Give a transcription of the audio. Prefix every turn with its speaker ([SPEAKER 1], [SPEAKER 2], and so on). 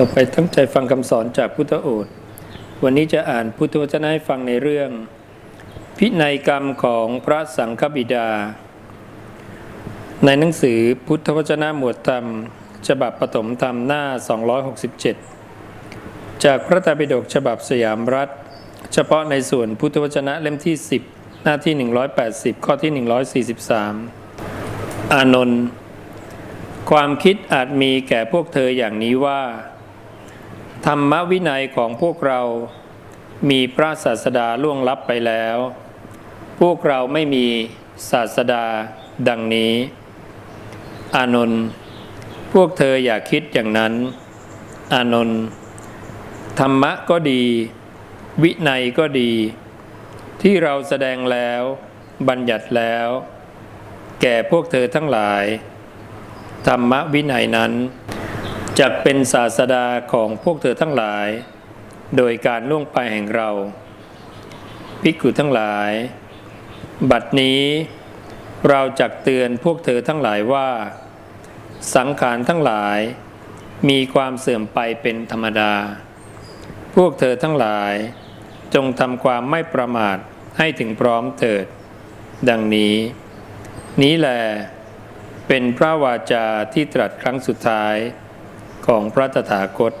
[SPEAKER 1] ต่อไปตั้งใจฟังคำสอนจากพุทธโอษฐ์วันนี้จะอ่านพุทธวจนะให้ฟังในเรื่อง พินัยกรรมของพระสังฆบิดา ในหนังสือพุทธวจนะหมวดธรรมฉบับปฐมธรรมหน้า 267 จากพระตรปิฎกฉบับสยามรัฐ เฉพาะในส่วนพุทธวจนะเล่มที่ 10 หน้าที่ 180 ข้อที่ 143 อานนท์ความคิดอาจมีแก่พวกเธออย่างนี้ว่า ธรรมวินัยของพวกเรามีพระศาสดาล่วงลับไปแล้ว พวกเราไม่มีศาสดาดังนี้ อานนท์พวกเธออย่าคิดอย่างนั้น อานนท์ธรรมะก็ดี วินัยก็ดี ที่เราแสดงแล้ว บัญญัติแล้ว แก่พวกเธอทั้งหลาย ธรรมวินัยนั้น จะเป็นศาสดาของพวกเธอทั้งหลาย โดยการล่วงไปแห่งเรา ภิกขุทั้งหลาย บัดนี้เราจักเตือนพวกเธอทั้งหลายว่า สังขารทั้งหลาย มีความเสื่อมไปเป็นธรรมดา พวกเธอทั้งหลาย จงทำความไม่ประมาทให้ถึงพร้อมเถิด ดังนี้ นี้แหละเป็นพระวาจาที่ตรัสครั้งสุดท้าย ของพระตถาคต